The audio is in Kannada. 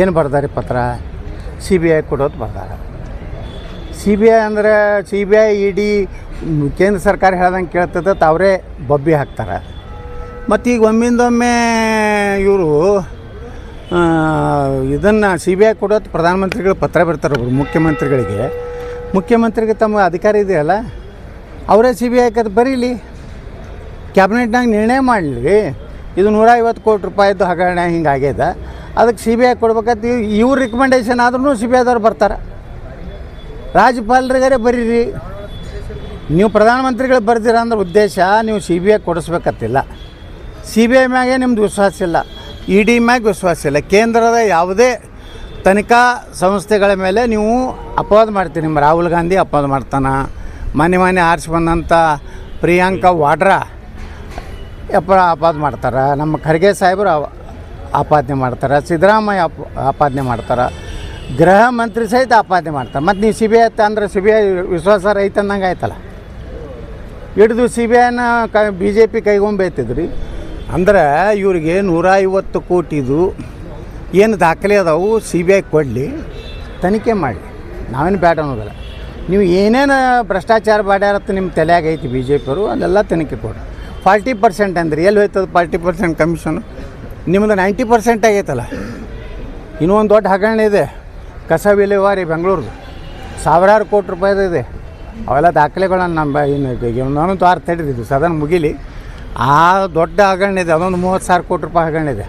ಏನು ಬರ್ದಾರೆ ಪತ್ರ? ಸಿ ಬಿ ಐ ಕೊಡೋದು ಬರ್ದಾರ. ಸಿ ಬಿ ಐ ಅಂದರೆ C B I E D ಕೇಂದ್ರ ಸರ್ಕಾರ ಹೇಳ್ದಂಗೆ ಕೇಳ್ತದೆ, ತಾವರೇ ಬಬ್ಬಿ ಹಾಕ್ತಾರೆ. ಮತ್ತು ಈಗ ಒಮ್ಮಿಂದೊಮ್ಮೆ ಇವರು ಇದನ್ನು ಸಿ ಬಿ ಐ ಕೊಡೋದು ಪ್ರಧಾನಮಂತ್ರಿಗಳು ಪತ್ರ ಬರ್ತಾರೆ ಒಬ್ಬರು ಮುಖ್ಯಮಂತ್ರಿಗಳಿಗೆ. ಮುಖ್ಯಮಂತ್ರಿಗೆ ತಮ್ಮ ಅಧಿಕಾರ ಇದೆಯಲ್ಲ, ಅವರೇ ಸಿ ಬಿ ಐ ಕದ್ ಬರೀಲಿ. ಕ್ಯಾಬಿನೆಟ್ನಾಗ ನಿರ್ಣಯ ಮಾಡಲಿ. ಇದು ನೂರ ಐವತ್ತು ಕೋಟಿ ರೂಪಾಯಿದ್ದು ಹಗರಣ ಹಿಂಗೆ ಆಗ್ಯದ. ಅದಕ್ಕೆ ಸಿ ಬಿ ಐ ಕೊಡ್ಬೇಕಂತ ಇವ್ರ ರಿಕಮೆಂಡೇಷನ್ ಆದ್ರೂ ಸಿ ಬಿ ಐದವ್ರು ಬರ್ತಾರೆ. ರಾಜ್ಯಪಾಲರಿಗಾರೆ ಬರೀರಿ. ನೀವು ಪ್ರಧಾನಮಂತ್ರಿಗಳು ಬರ್ದಿರ ಅಂದ್ರೆ ಉದ್ದೇಶ ನೀವು ಸಿ ಬಿ ಐ ಕೊಡಿಸ್ಬೇಕತ್ತಿಲ್ಲ ಸಿ ಬಿ ಐ ಮ್ಯಾಗೆ ನಿಮ್ದು ವಿಶ್ವಾಸ ಇಲ್ಲ. ಇ ಡಿ ಮ್ಯಾಗೆ ವಿಶ್ವಾಸ ಇಲ್ಲ. ಕೇಂದ್ರದ ಯಾವುದೇ ತನಿಖಾ ಸಂಸ್ಥೆಗಳ ಮೇಲೆ ನೀವು ಅಪವಾದ ಮಾಡ್ತೀರಿ. ನಿಮ್ಮ ರಾಹುಲ್ ಗಾಂಧಿ ಅಪವಾದ ಮಾಡ್ತಾನೆ. ಮನೆ ಮನೆ ಆರಿಸಿ ಬಂದಂಥ ಪ್ರಿಯಾಂಕಾ ವಾಡ್ರಾ ಅಪ ಅಪವಾದ ಮಾಡ್ತಾರೆ. ನಮ್ಮ ಖರ್ಗೆ ಸಾಹೇಬರು ಆಪಾದನೆ ಮಾಡ್ತಾರೆ, ಸಿದ್ದರಾಮಯ್ಯ ಆಪಾದನೆ ಮಾಡ್ತಾರೆ, ಗೃಹ ಮಂತ್ರಿ ಸಹಿತ ಆಪಾದನೆ ಮಾಡ್ತಾರೆ. ಮತ್ತು ನೀವು ಸಿ ಬಿ ಐ ಅಂದ್ರೆ ಸಿ ಬಿ ಐ ವಿಶ್ವಾಸ ರೈತ ಅಂದಂಗೆ ಆಯ್ತಲ್ಲ? ಹಿಡಿದು ಸಿ ಬಿ ಐನ ಕ, ಬಿ ಜೆ ಪಿ ಕೈಗೊಂಬೈತಿದ್ರಿ ಅಂದ್ರೆ ಇವ್ರಿಗೆ ನೂರ ಐವತ್ತು ಕೋಟಿದು ಏನು ದಾಖಲೆ ಅದಾವು, ಸಿ ಬಿ ಐ ಕೊಡಲಿ, ತನಿಖೆ ಮಾಡಿ ನಾವೇನು ಬ್ಯಾಡ ಅನ್ನೋದಿಲ್ಲ. ನೀವು ಏನೇನು ಭ್ರಷ್ಟಾಚಾರ ಬಾಡ್ಯಾರತ್ತೆ ನಿಮ್ಮ ತಲೆಯಾಗೈತಿ ಬಿ ಜೆ ಪಿಯವರು, ಅಲ್ಲೆಲ್ಲ ತನಿಖೆ ಕೊಡಿ ಫಾರ್ಟಿ ಪರ್ಸೆಂಟ್ ಅಂದ್ರೆ, ಎಲ್ಲಿ ಹೋಯ್ತದ ಫಾರ್ಟಿ ಪರ್ಸೆಂಟ್ ಕಮಿಷನು? ನಿಮ್ಮದು ನೈಂಟಿ ಪರ್ಸೆಂಟ್ ಆಗೈತಲ್ಲ. ಇನ್ನೂ ಒಂದು ದೊಡ್ಡ ಹಗರಣ ಇದೆ. ಕಸ ವಿಲೇವಾರಿ ಬೆಂಗಳೂರು ಸಾವಿರಾರು ಕೋಟಿ ರೂಪಾಯಿದು ಇದೆ. ಅವೆಲ್ಲ ದಾಖಲೆಗಳನ್ನು ನಮ್ಮ ಇನ್ನು ಇನ್ನೊಂದು ಆರು ತಡೀರಿ ಇದು ಸದನ ಮುಗಿಲಿ. ಆ ದೊಡ್ಡ ಹಗರಣ ಇದೆ. ಅದೊಂದು ಮೂವತ್ತು ಸಾವಿರ ಕೋಟಿ ರೂಪಾಯಿ ಹಗರಣ ಇದೆ.